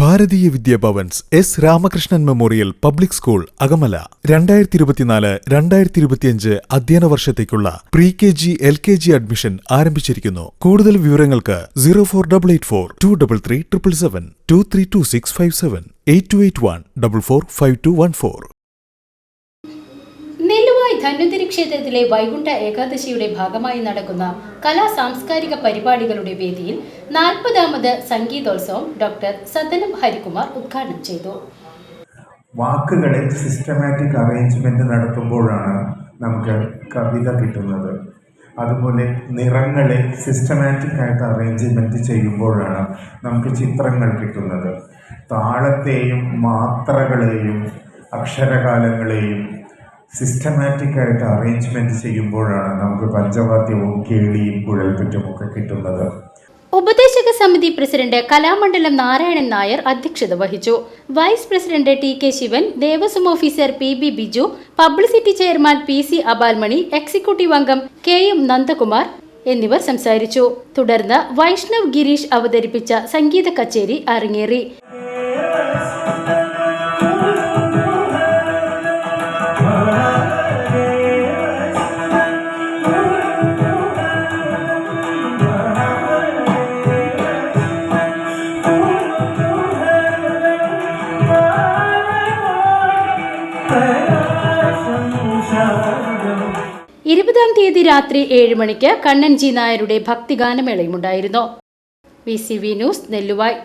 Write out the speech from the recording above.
Bharatiya Vidya Bhavans S Ramakrishnan memorial public school Akamala. രണ്ടായിരത്തി ഇരുപത്തിനാല് രണ്ടായിരത്തി ഇരുപത്തിയഞ്ച് അധ്യയന വർഷത്തേക്കുള്ള pre K G L K G admission ആരംഭിച്ചിരിക്കുന്നു. കൂടുതൽ വിവരങ്ങൾക്ക് zero four double eight four two double three triple seven two three two six five seven eight two eight one double four five two one four Dhanvantari ക്ഷേത്രത്തിലെ വൈകുണ്ഠ ഏകാദശിയുടെ ഭാഗമായി നടക്കുന്ന കലാ സാംസ്കാരിക പരിപാടികളുടെ വേദിയിൽ നാൽപ്പതാമത് സംഗീതോത്സവം doctor സദനം ഹരികുമാർ ഉദ്ഘാടനം ചെയ്തു. വാക്കുകളിൽ സിസ്റ്റമാറ്റിക് അറേഞ്ച്മെന്റ് നടത്തുമ്പോഴാണ് നമുക്ക് കവിത കിട്ടുന്നത്. അതുപോലെ നിറങ്ങളെ സിസ്റ്റമാറ്റിക് ആയിട്ട് അറേഞ്ച്മെന്റ് ചെയ്യുമ്പോഴാണ് നമുക്ക് ചിത്രങ്ങൾ കിട്ടുന്നത്. താളത്തെയും മാത്രകളെയും അക്ഷരകാലങ്ങളെയും സിസ്റ്റമാറ്റിക് ആയിട്ട് അറേഞ്ച്മെന്റ് ചെയ്യുമ്പോഴാണ് നമുക്ക് പഞ്ചവാദ്യവും കേളിയും കുഴൽപ്പറ്റും ഒക്കെ കിട്ടുന്നത്. ഉപദേശക സമിതി പ്രസിഡന്റ് കലാമണ്ഡലം നാരായണൻ നായർ അധ്യക്ഷത വഹിച്ചു. Vice president T K Sivan Devaswom officer P B Biju publicity chairman P C Abalmani executive അംഗം കെ എം നന്ദകുമാർ എന്നിവർ സംസാരിച്ചു. തുടർന്ന് വൈഷ്ണവ് ഗിരീഷ് അവതരിപ്പിച്ച സംഗീത കച്ചേരി അരങ്ങേറി. ഇരുപതാം തീയതി രാത്രി ഏഴ് മണിക്ക് കണ്ണൻ ജി നായരുടെ ഭക്തിഗാനമേളയുമുണ്ടായിരുന്നു. V C V news Nelluvai.